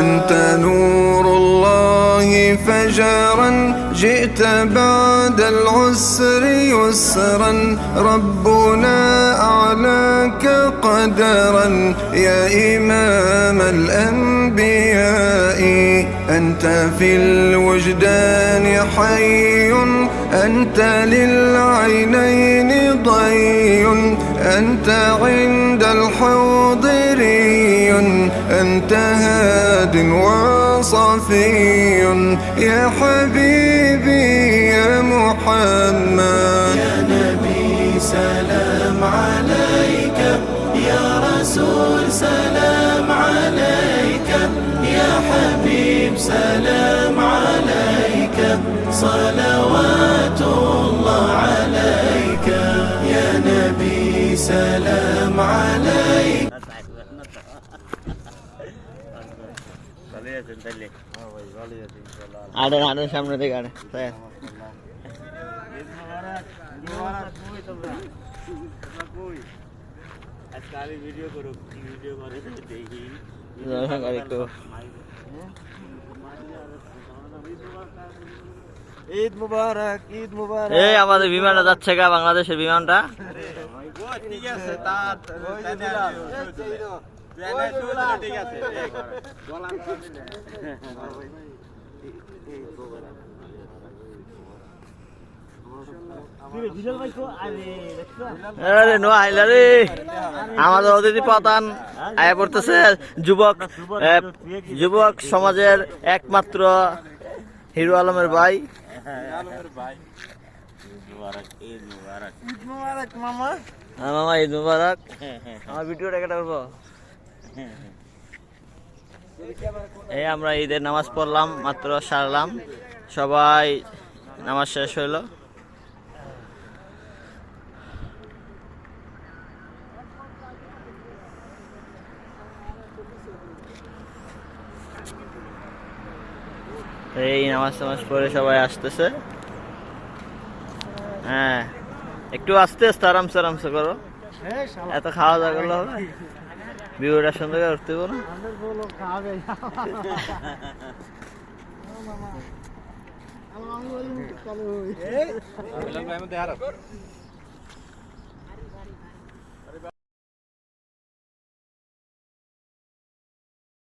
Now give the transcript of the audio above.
أنت نور الله فجرا جئت بعد العسر يسرا. ربنا أعلاك قدرا. يا إمام الأنبياء أنت في الوجدان حي أنت للعينين ضي أنت عند أنت هاد وصفي يا حبيبي يا محمد. يا نبي سلام عليك يا رسول سلام عليك يا حبيب سلام عليك صلوات الله عليك. يا نبي سلام عليك. আরে আরে সামনে দিকে আরে তাই। আর একটু। ঈদ মুবারক ঈদ মুবারক। এই আমাদের বিমানটা যাচ্ছে গা বাংলাদেশের বিমানটা। ঠিক আছে ঠিক আছে আরে নো আইলা রে আমাদের অতিথি প্রধান আয়া পড়তেছে যুবক যুবক সমাজের একমাত্র হিরো আলমের ভাই। হ্যাঁ মামা ঈদ মুবারক। আমার ভিডিওটা কেটে করব। এই আমরা ঈদের নামাজ পড়লাম মাত্র সারলাম। সবাই নামাজ শেষ হইল। এই নামাজ টামাজ পড়ে সবাই আসতেছে। হ্যাঁ একটু আস্তে আস্তে আরামসে আরামসে করো। এত খাওয়া দাওয়া করলে হবে? ভিডিওটা সুন্দর করে উঠতে পারো আমি